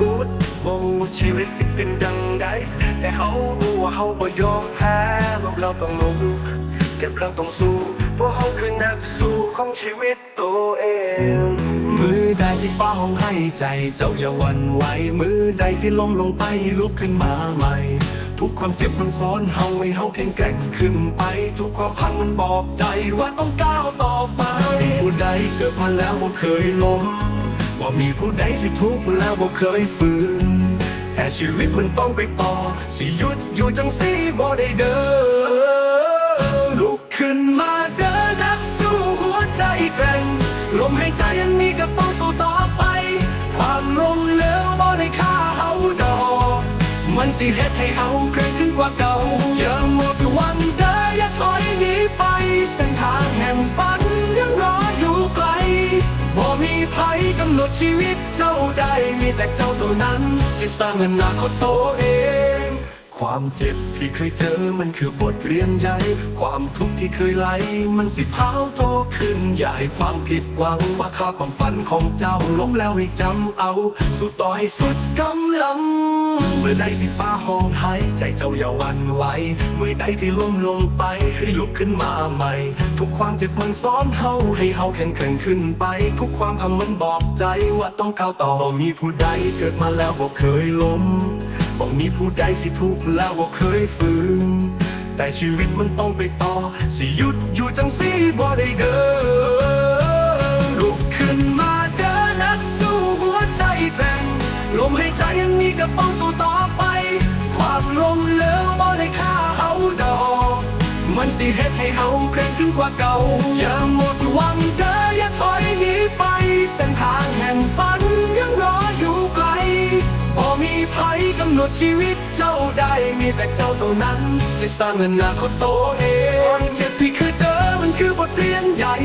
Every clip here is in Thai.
พูดบ่ชีวิตเป็นดังใดแต่เขารู้ว่าเขาบ่ยอมแพ้พวกเราต้องลุกเจ็บเราต้องสู้เพราะเขาคือนักสู้ของชีวิตตัวเอง มือใดที่ฟ้าห้องให้ใจเจ้าอย่าหวั่นไหวมือใดที่ล้มลงไปลุกขึ้นมาใหม่ทุกความเจ็บมันซ้อนเฮาให้เฮาแข็งแกร่งขึ้นไป ทุกความพังมันบอกใจว่าต้องก้าวต่อไปผู้ใดเกิดมาแล้วบ่เคยล้ม มีผู้ใดที่ทุกข์แล้วบ่เคยฟื้นแต่ชีวิตมันต้องไปต่อ สิหยุดอยู่จังสิบ่ได้เดินลุกขึ้นมาเดินนักสู้หัวใจแกร่งลมหายใจยังมีก็ต้องสู้ต่อไป ความล้มเหลวบ่ได้ฆ่าเฮาดอก มันสิเฮ็ดให้เฮาเคร่งขึ้นกว่าเก่าอย่าหมดหวังเด้ออย่าถอยหนีไปเส้นทางแห่งฝัน กำหนดชีวิตเจ้าได้มีแต่เจ้าเท่านั้น ที่สร้างอนาคตตัวเอง ความเจ็บที่เคยเจอมันคือบทเรียนใหญ่ ความทุกข์ที่เคยไหลมันสิพาวโตขึ้น อย่าให้ความผิดหวังว่าค่าความฝันของเจ้าล้มแล้วให้จำเอา สู้ต่อให้สุดกำลัง เมื่อใดที่ฟ้าห้องหายใจเจ้าอย่าวันไหวเมื่อใดที่ล้มลงไปให้ลุกขึ้นมาใหม่ ทุกความเจ็บมันซ้อนเฮาให้เฮาแข็งแกร่งขึ้นไป ทุกความพังมันบอกใจว่าต้องก้าวต่อมีผู้ใดเกิดมาแล้วบ่เคยล้มบ่มีผู้ใดสิทุกข์แล้วบ่เคยฟื้นแต่ชีวิตมันต้องไปต่อ สิหยุดอยู่จังสิบ่ได้เดินลุกขึ้นมาเดินนักสู้หัวใจแกร่งลมหายใจยังมีก็ต้อง สิเฮ็ดให้เฮาเคร่งขึ้นกว่าเก่าอย่าหมดหวังเด้ออย่าถอยหนีไป เส้นทางแห่งฝันยังรออยู่ไกลบ่มีภัยกำหนดชีวิตเจ้าได้มีแต่เจ้าเท่านั้นที่สร้างอนาคตตัวเองความเจ็บที่เคยเจ้า มันคือบทเรียนใหญ่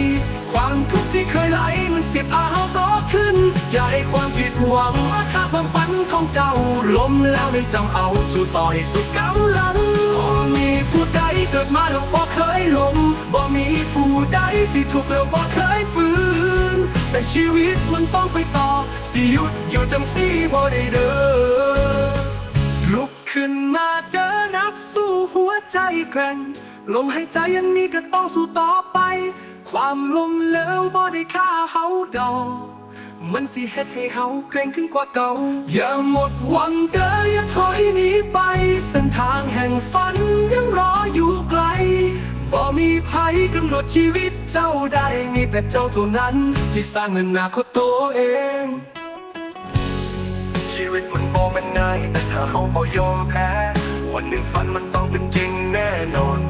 ความทุกข์ที่เคยไหลมันเสียบอาเฮาโตขึ้น อย่าให้ความผิดหวังมาฆ่าความฝันของเจ้าล้มแล้วไม่จำเอาสู้ต่อให้สุดกำลังบ่มีผู้ใดเกิดมาแล้วบ่เคยล้มบ่มีผู้ใดสิถูกแล้วบ่เคยฟื้น แต่ชีวิตมันต้องไปต่อ สิหยุดอยู่จังสิบ่ได้เดินลุกขึ้นมาเดินนักสู้หัวใจแกร่ง ลมหายใจยังมีก็ต้องสู้ต่อไป ความล้มเหลวบ่ได้ฆ่าเฮาดอกมันสิเฮ็ดให้เฮาเกรงขึ้นกว่าเก่า อย่าหมดหวังเด้ออย่าถอยหนีไป เส้นทางแห่งฝันยังรออยู่ไกลบ่มีภัยกำหนดชีวิตเจ้าได้มีแต่เจ้าเท่านั้น ที่สร้างอนาคตตัวเอง ชีวิตมันบ่แมันง่ายแต่ถ้าเขาบ่ยอมแพ้ วันหนึ่งฝันมันต้องเป็นจริงแน่นอน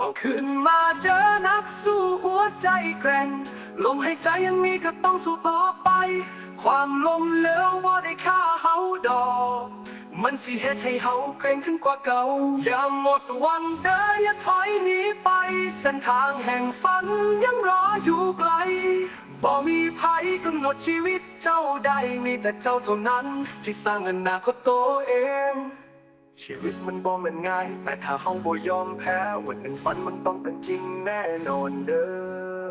พอขึ้นมาเดินนักสู้หัวใจแกร่ง ลมหายใจยังมีก็ต้องสู้ต่อไป ความลมเหลวว่าได้ฆ่าเฮาดอก มันสิเฮ็ดให้เฮาเกร่งขึ้นกว่าเก่า อย่าหมดหวังเด้ออย่าถอยหนีไป เส้นทางแห่งฝันยังรออยู่ไกลบ่มีภัยกำหนดชีวิตเจ้าได้มีแต่เจ้าเท่านั้น ที่สร้างอนาคตตัวเอง ชีวิตมันบอกมันง่าย แต่ถ้าเฮาบ่ยอมแพ้วันหนึ่งฝันมันต้องเป็นจริงแน่นอนเด้อ